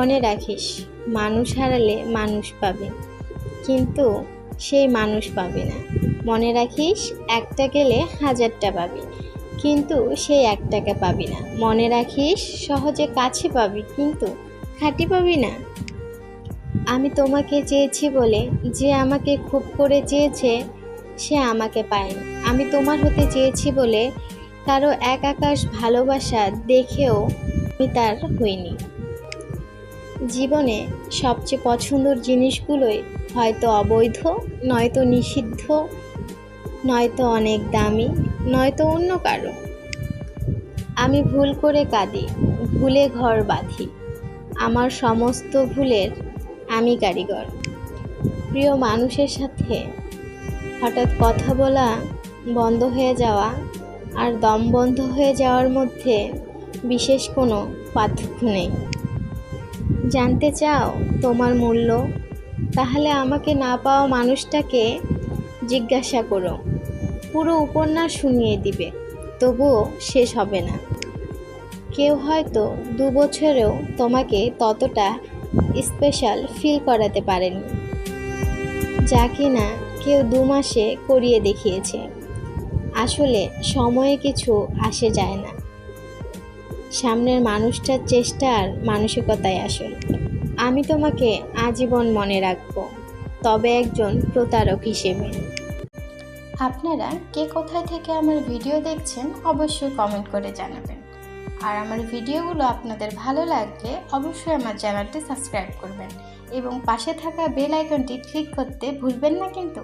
মনে রাখিস, মানুষ হারালে মানুষ পাবে। কিন্তু সেই মানুষ পাবে না। মনে রাখিস, একটা গেলে হাজারটা পাবি। কিন্তু সেই এক টাকা পাবি না। মনে রাখিস, সহজে কাছে পাবি, কিন্তু খাঁটি পাবি না। আমি তোমাকে চেয়েছি বলে যে আমাকে খুব করে চেয়েছে, সে আমাকে পায়নি। আমি তোমার হতে চেয়েছি বলে কারও এক আকাশ ভালোবাসা দেখেও আমি তার হইনি। জীবনে সবচেয়ে পছন্দর জিনিসগুলোই হয়তো অবৈধ, নয়তো নিষিদ্ধ, নয়তো অনেক দামি, নয়তো অন্য কারও। আমি ভুল করে কাঁদি, ভুলে ঘর বাঁধি। আমার সমস্ত ভুলের আমি কারিগর। প্রিয় মানুষের সাথে হঠাৎ কথা বলা, বন্ধ হয়ে যাওয়া আর দম বন্ধ হয়ে যাওয়ার মধ্যে বিশেষ কোনো পার্থক্য নেই। জানতে চাও তোমার মূল্য, তাহলে আমাকে না পাওয়া মানুষটাকে জিজ্ঞাসা করো। পুরো উপন্যাস শুনিয়ে দিবে, তবুও শেষ হবে না। কেউ হয়তো দু বছরেও তোমাকে ততটা স্পেশাল ফিল করাতে পারেনি, যা কিনা কেউ দু মাসে করিয়ে দেখিয়েছে। আসলে সময়ে কিছু আসে যায় না। সামনের মানুষটার চেষ্টা আর মানসিকতায় আসল আমি তোমাকে আজীবন মনে রাখব, তবে একজন প্রতারক হিসেবে। আপনারা কে কোথায় থেকে আমার ভিডিও দেখছেন অবশ্যই কমেন্ট করে জানাবেন। আর আমার ভিডিওগুলো আপনাদের ভালো লাগলে অবশ্যই আমার চ্যানেলটি সাবস্ক্রাইব করবেন। এবং পাশে থাকা বেল আইকনটি ক্লিক করতে ভুলবেন না কিন্তু।